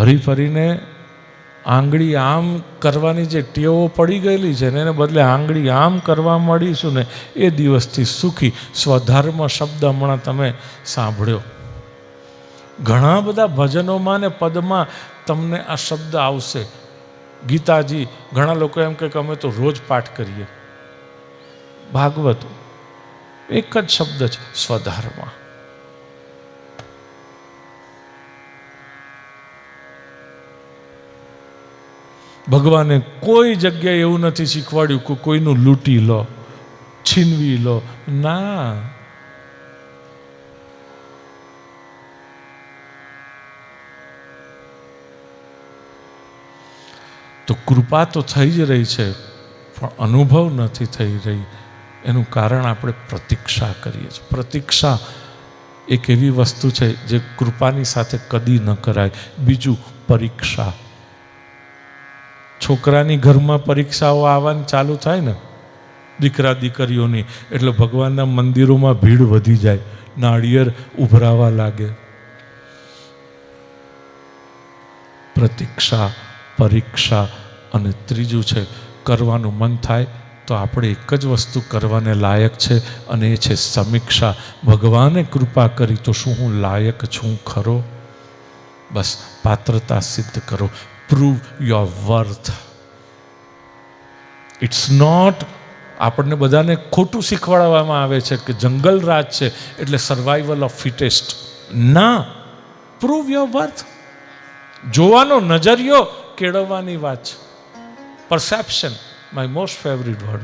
ફરી ફરીને આંગળી આમ કરવાની જે ટેવો પડી ગયેલી છે ને એને બદલે આંગળી આમ કરવા મળીશું ને એ દિવસથી સુખી સ્વધર્મ શબ્દ હમણાં તમે સાંભળ્યો. ઘણા બધા ભજનોમાં ને પદમાં તમને આ શબ્દ આવશે. ગીતાજી, ઘણા લોકો એમ કે અમે તો રોજ પાઠ કરીએ. ભાગવત એક જ શબ્દ છે, સ્વધર્મ. ભગવાને કોઈ જગ્યાએ એવું નથી શીખવાડ્યું કે કોઈનું લૂંટી લો, છીનવી લો. ના. તો કૃપા તો થઈ જ રહી છે, પણ અનુભવ નથી થઈ રહી. એનું કારણ આપણે પ્રતીક્ષા કરીએ છીએ. પ્રતીક્ષા એક એવી વસ્તુ છે જે કૃપાની સાથે કદી ન કરાય. બીજું પરીક્ષા. છોકરાની ઘરમાં પરીક્ષાઓ આવવાની ચાલુ થાય ને, દીકરા દીકરીઓની, એટલે ભગવાનના મંદિરોમાં ભીડ વધી જાય, નાળિયેર ઉભરાવા લાગે. પ્રતીક્ષા, પરીક્ષા અને ત્રીજું છે, કરવાનું મન થાય તો આપણે એક જ વસ્તુ કરવાને લાયક છે અને એ છે સમીક્ષા. ભગવાને કૃપા કરી તો શું હું લાયક છું ખરો? બસ પાત્રતા સિદ્ધ કરો. Prove your worth it's not આપણને બધાને ખોટું શીખવાડવામાં આવે છે કે જંગલ રાજ છે એટલે સર્વાઈવલ ઓફ ફિટેસ્ટ ના પ્રૂવ યોર વર્થ જોવાનો નજરિયો કેળવવાની વાત છે. Perception my most favourite word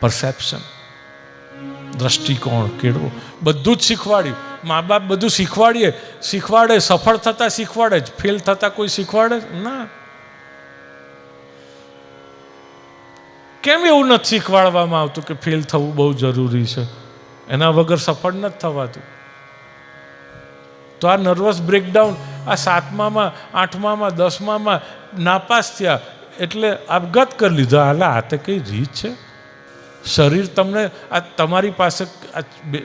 perception દ્રષ્ટિકોણ કેળવો. બધું જ શીખવાડ્યું. મા બાપ બધું શીખવાડીએ. શીખવાડે, સફળ થતા શીખવાડે જ. ફેલ થતા કોઈ શીખવાડે? ના. કેમ એવું નથી શીખવાડવામાં આવતું કે ફેલ થવું બહુ જરૂરી છે? એના વગર સફળ નથી થવાતું. તો આ નર્વસ બ્રેકડાઉન આ સાતમામાં, આઠમામાં, દસમામાં નાપાસ થયા. એટલે આપઘાત કરી લીધો. હાલા આ તે કઈ રીત છે? શરીર તમને આ તમારી પાસે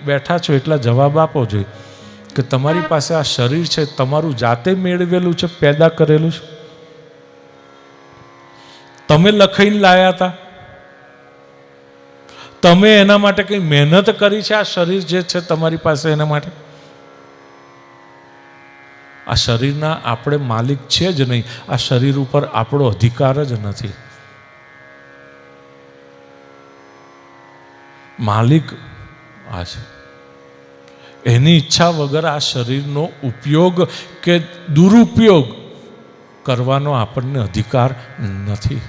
બેઠા છો એટલા જવાબ આપો જોઈએ કે તમારી પાસે આ શરીર છે, તમારું જાતે મેળવેલું છે, પેદા કરેલું છે? તમે લખાઈને લાયા હતા? તમે એના માટે કંઈ મહેનત કરી છે આ શરીર જે છે તમારી પાસે એના માટે? આ શરીરના આપણે માલિક છે જ નહીં. આ શરીર ઉપર આપણો અધિકાર જ નથી. માલિક આ છે. એની ઈચ્છા વગર આ શરીરનો ઉપયોગ કે દુરુપયોગ કરવાનો આપણને અધિકાર નથી.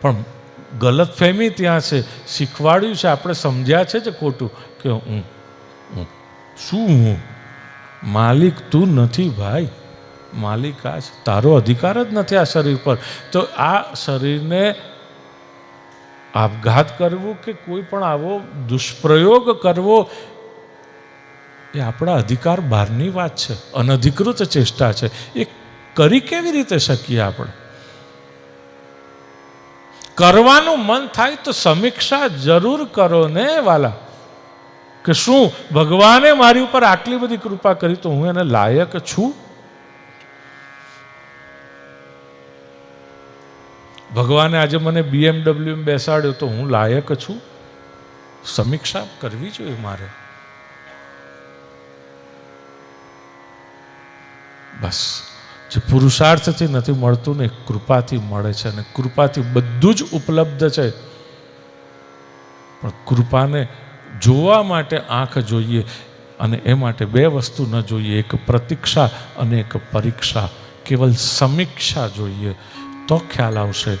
પણ ગલતફહેમી ત્યાં છે. શીખવાડ્યું છે. આપણે સમજ્યા છે જે ખોટું કે હું શું હું? માલિક તું નથી ભાઈ. માલિક આ તારો અધિકાર જ નથી આ શરીર પર. તો આ શરીરને આપઘાત કરવું કે કોઈ પણ આવો દુષ્પ્રયોગ કરવો, એ આપણા અધિકાર બહારની વાત છે, અનધિકૃત ચેષ્ટા છે. એ કરી કેવી રીતે શકીએ આપણે? કરવાનું મન થાય તો સમીક્ષા જરૂર કરો ને વાલા. કે શું ભગવાને મારી ઉપર આટલી બધી કૃપા કરી તો હું એને લાયક છું? ભગવાને આજે મને બીએમડબલ્યુ બેસાડ્યો તો હું લાયક છું. સમીક્ષા કરવી જોઈએ મારે. બસ. જે પુરુષાર્થથી નથી મળતું ને કૃપાથી મળે છે અને કૃપાથી બધું જ ઉપલબ્ધ છે. પણ કૃપાને જોવા માટે આંખ જોઈએ અને એ માટે બે વસ્તુ ન જોઈએ. એક પ્રતીક્ષા અને એક પરીક્ષા. કેવલ સમીક્ષા જોઈએ. તો ખ્યાલ આવશે